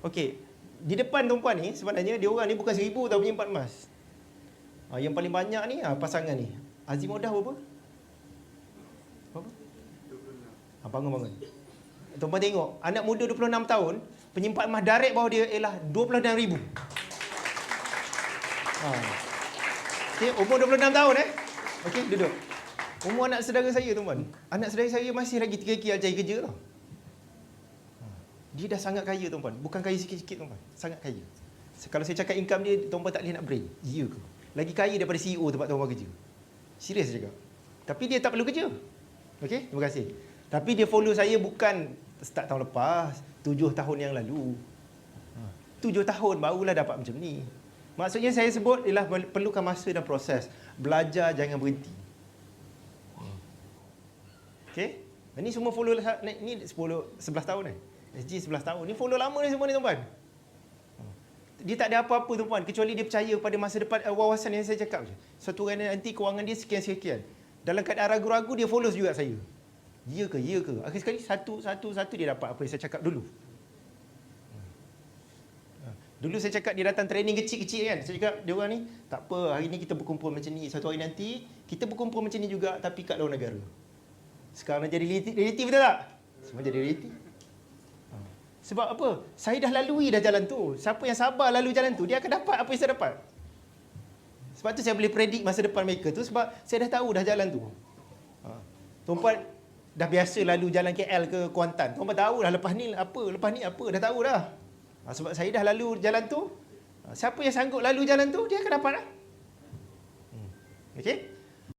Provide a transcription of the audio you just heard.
Okey, di depan tuan-puan ni sebenarnya dia orang ni bukan seribu tau penyimpan emas. Ha, yang paling banyak ni ha, pasangan ni. Azimodah berapa? Berapa? Ha, bangun bangun. Tuan-puan tengok, anak muda 26 tahun, penyimpan emas direct bawah dia ialah 26 ribu. Ha. Okay, umur 26 tahun eh. Okey, duduk. Umur anak saudara saya tuan-puan. Anak saudara saya masih lagi 3 kira cari kerja tau. Dia dah sangat kaya tuan-puan. Bukan kaya sikit-sikit tuan-puan. Sangat kaya. Kalau saya cakap income dia, tuan-puan tak boleh nak brain. Ya ke? Lagi kaya daripada CEO tempat tuan-puan kerja. Serius saya cakap. Tapi dia tak perlu kerja. Okey, terima kasih. Tapi dia follow saya bukan start tahun lepas, tujuh tahun yang lalu. Ha. Tujuh tahun barulah dapat macam ni. Maksudnya saya sebut ialah perlukan masa dan proses. Belajar jangan berhenti. Okey? Ini semua follow lah- ni 10 11 tahun eh. SG 11 tahun. Ni follow lama ni semua ni tuan-tuan. Dia tak ada apa-apa tuan-tuan kecuali dia percaya pada masa depan uh, wawasan yang saya cakap je. Satu orang nanti kewangan dia sekian-sekian. Dalam keadaan ragu-ragu dia follow juga saya. Ya ke? Ya ke? Akhir sekali satu satu satu dia dapat apa yang saya cakap dulu. Dulu saya cakap dia datang training kecil-kecil kan. Saya cakap dia orang ni tak apa hari ni kita berkumpul macam ni. Satu hari nanti kita berkumpul macam ni juga tapi kat luar negara. Sekarang jadi reality, reality betul tak? Semua jadi reality. Sebab apa? Saya dah lalui dah jalan tu. Siapa yang sabar lalu jalan tu, dia akan dapat apa yang saya dapat. Sebab tu saya boleh predict masa depan mereka tu sebab saya dah tahu dah jalan tu. Ha. Tuan-puan dah biasa lalu jalan KL ke Kuantan. Tuan-puan tahu dah lepas ni apa, lepas ni apa, dah tahu dah. Ha, sebab saya dah lalu jalan tu. Ha, siapa yang sanggup lalu jalan tu, dia akan dapat lah. Hmm. Okey?